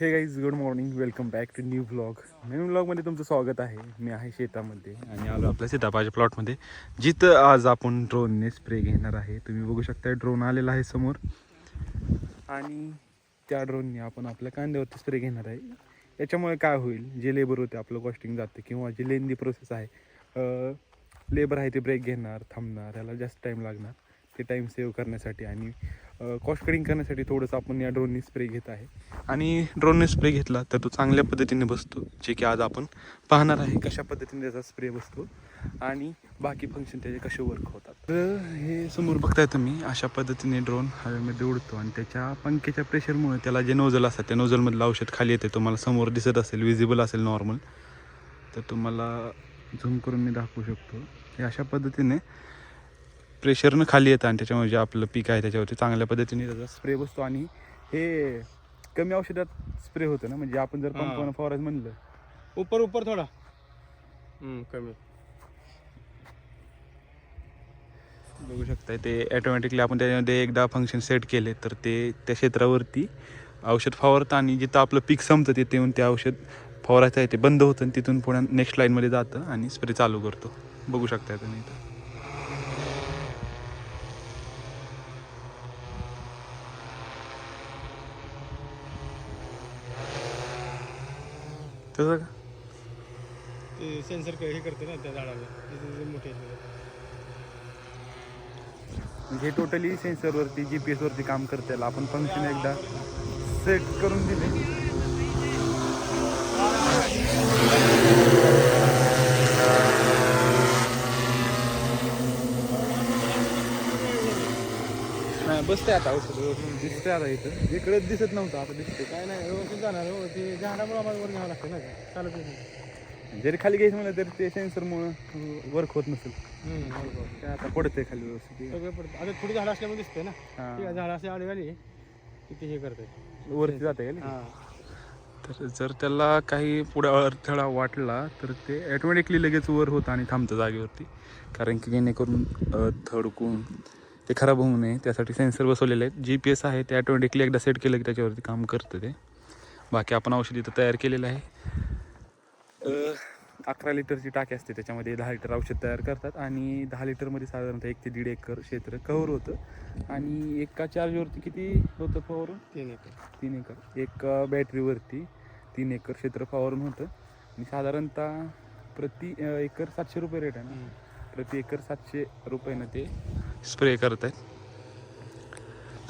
Hey guys good morning welcome back to new blog नवीन ब्लॉगमध्ये तुमचं स्वागत आहे. मी आहे शेतामध्ये आणि आलो आपल्या सीतापाच्या प्लॉटमध्ये जिथं आज आपण ड्रोनने स्प्रे घेणार आहे. तुम्ही बघू शकता ड्रोन आलेला आहे समोर. आणि त्या ड्रोनने आपण आपल्या कांद्यावरती स्प्रे घेणार आहे. याच्यामुळे काय होईल? जे लेबर होते आपलं कॉस्टिंग जातं. किंवा जे लेंदी प्रोसेस आहे लेबर आहे ते ब्रेक घेणार थांबणार याला जास्त टाईम लागणार. ते टाईम सेव्ह करण्यासाठी. आणि कॉस्ट कटिंग करण्यासाठी थोडंसं आपण या ड्रोनने स्प्रे घेत आहे. आणि ड्रोनने स्प्रे घेतला तर तो चांगल्या पद्धतीने बसतो जे की आज आपण पाहणार आहे कशा पद्धतीने त्याचा स्प्रे बसतो आणि बाकी फंक्शन त्याचे कसे वर्क होतात. तर हे समोर बघताय तुम्ही अशा पद्धतीने ड्रोन हवेमध्ये उडतो आणि त्याच्या पंख्याच्या प्रेशरमुळे त्याला जे नोझल असतात त्या नोझलमधलं औषध खाली येते तुम्हाला समोर दिसत असेल विजिबल असेल नॉर्मल तर तुम्हाला झूम करून मी दाखवू शकतो. हे अशा पद्धतीने प्रेशरनं खाली येतं आणि त्याच्यामुळे जे आपलं पीक आहे त्याच्यावरती चांगल्या पद्धतीने त्याचा स्प्रे बसतो आणि हे कमी औषधात स्प्रे होतं ना? म्हणजे आपण जर हां. पंपानं फवारायचं म्हणलं. ऊपर ऊपर थोडा. हम्म, कमी. बघू शकताय ते ॲटोमॅटिकली आपण त्याच्यामध्ये एकदा फंक्शन सेट केले तर ते त्या क्षेत्रावरती औषध फवारतं आणि जिथं आपलं पीक संपतं तिथे येऊन ते औषध फवारायचं आहे ते बंद होतं आणि तिथून पुढे नेक्स्ट लाईनमध्ये जातं आणि स्प्रे चालू करतो. बघू शकताय तुम्ही इथं. तसं का ते सेन्सर हे करते ना त्या झाडाला. मोठे. म्हणजे टोटली सेन्सरवरती जी पी एसवरती काम करते आपण फंक्शन एकदा सेट करून दिले. नाही बसते आता औषध दिसते आता इथं. इकडे दिसत नव्हतं आता दिसते काय नाही व्यवस्थित जाणार हो. ते झाडामुळे वर घ्यावं लागतं ना. चालत नाही. जरी खाली घ्यायचं म्हणलं तरी ते सेन्सरमुळं वर्क होत नसेल. आता पडते खाली व्यवस्थित. सगळं पडतं आता थोडी झाडं असल्यामुळे दिसतंय ना. हां. झाडं असे आली आली तिथे हे करते वरती जाते हां. तर जर त्याला काही पुढे अडथळा वाटला तर ते ॲटोमॅटिकली लगेच वर होतं आणि थांबतं जागेवरती. कारण की जेणेकरून थडकून ते खराब होऊ नये. त्यासाठी सेन्सर बसवलेले आहेत. जी पी एस आहे. ते ॲटोमॅटिकली एकदा सेट केलं की त्याच्यावरती काम करतं ते. बाकी आपण औषध इथं तयार केलेलं आहे. अकरा लिटरची टाकी असते. त्याच्यामध्ये दहा लिटर औषध तयार करतात आणि दहा लिटरमध्ये साधारणतः एक ते दीड एकर क्षेत्र कव्हर होतं. आणि एका चार्जवरती किती होतं फवारून तीन एकर. तीन एकर. एक बॅटरीवरती तीन एकर क्षेत्र फवारून होतं. आणि साधारणतः प्रति एकर सातशे रुपये रेट आहे ना. प्रति एकर सातशे रुपयानं ते स्प्रे करत आहेत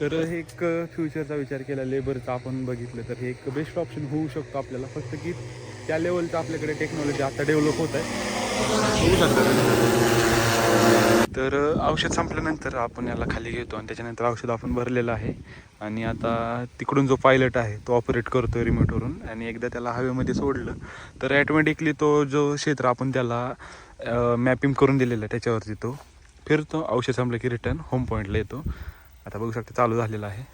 तर हे एक फ्युचरचा विचार केला लेबरचा आपण बघितलं तर हे एक बेस्ट ऑप्शन होऊ शकतो आपल्याला. फक्त की त्या लेवलचं आपल्याकडे टेक्नॉलॉजी आता डेव्हलप होत आहे शकता. तर औषध संपल्यानंतर आपण याला खाली घेतो आणि त्याच्यानंतर औषध आपण भरलेलं आहे. आणि आता तिकडून जो पायलट आहे तो ऑपरेट करतो रिमोटवरून आणि एकदा त्याला हवेमध्ये सोडलं तर ॲटोमॅटिकली तो जो क्षेत्र आपण त्याला मॅपिंग करून दिलेलं आहे त्याच्यावरती तो. फिरतो औषध संपलं की रिटर्न होम पॉईंटला येतो. आता बघू शकता चालू झालेला आहे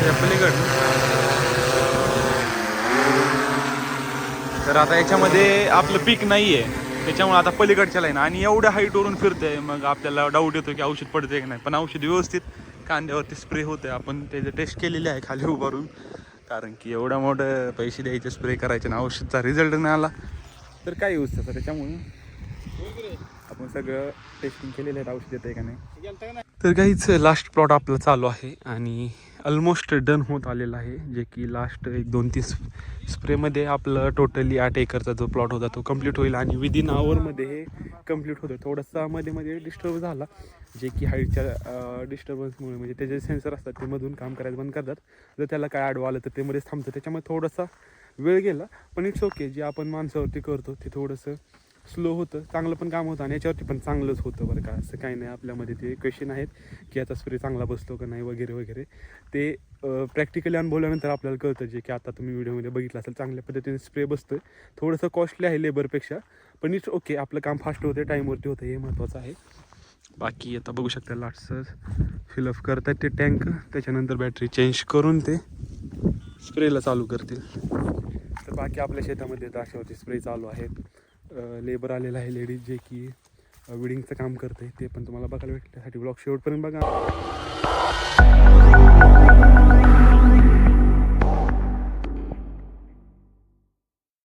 त्या पलीकडनं तर आता याच्यामध्ये आपलं पीक नाही आहे त्याच्यामुळे आता पलीकडच्या लाईन आणि एवढ्या हाईटवरून फिरतंय मग आपल्याला डाऊट येतो की औषध पडते की नाही. पण औषध व्यवस्थित कांद्यावरती स्प्रे होते आपण त्याचं टेस्ट केलेले आहे खाली उभारून. कारण की एवढं मोठं पैसे द्यायचे स्प्रे करायचे ना औषधचा रिझल्ट नाही आला. तर काय यूज त्याचा त्याच्यामुळे? आपण सगळं टेस्टिंग केलेलं आहे. औषध येतं आहे का नाही? का नाही तर काहीच लास्ट प्लॉट आपलं चालू आहे. आणि ऑलमोस्ट डन होत आलेला आहे. जे की लास्ट एक दोन तीन स्प्रेमध्ये आपलं टोटली आठ एकरचा जो प्लॉट होता तो कंप्लीट होईल आणि विदिन आवरमध्ये हे कंप्लीट होतं. थोडंसं मध्ये मध्ये डिस्टर्ब झाला. जे की हाईटच्या डिस्टर्बन्समुळे म्हणजे त्याचे सेन्सर असतात ते मधून काम करायला बंद करतात. जर त्याला काय आडवं आलं तर ते मध्येच थांबतं. त्याच्यामुळे थोडासा वेळ गेला. पण इट्स ओके जे आपण माणसावरती करतो ते थोडंसं स्लो होतं चांगलं पण काम होतं आणि याच्यावरती पण चांगलंच होतं बरं का. असं काही नाही आपल्यामध्ये ते क्वेश्चन आहेत की याचा स्प्रे चांगला बसतो का नाही वगैरे वगैरे. ते प्रॅक्टिकली अनुभवल्यानंतर आपल्याला कळतं जे की आता तुम्ही व्हिडिओमध्ये बघितलं असेल चांगल्या पद्धतीने स्प्रे बसतं थोडंसं कॉस्टली आहे लेबरपेक्षा पण इट्स ओके आपलं काम फास्ट होतं टाईमवरती होतं हे महत्त्वाचं आहे. बाकी आता बघू शकता लाटसर फिलअप करतात ते टँक त्याच्यानंतर बॅटरी चेंज करून ते स्प्रेला चालू करतील. तर बाकी आपल्या शेतामध्ये द्राक्षावरती स्प्रे चालू आहेत. लेबर आलेलं आहे लेडीज जे की विडिंगचं काम करते ते पण तुम्हाला बघायला भेटण्यासाठी ब्लॉग शेवटपर्यंत बघा.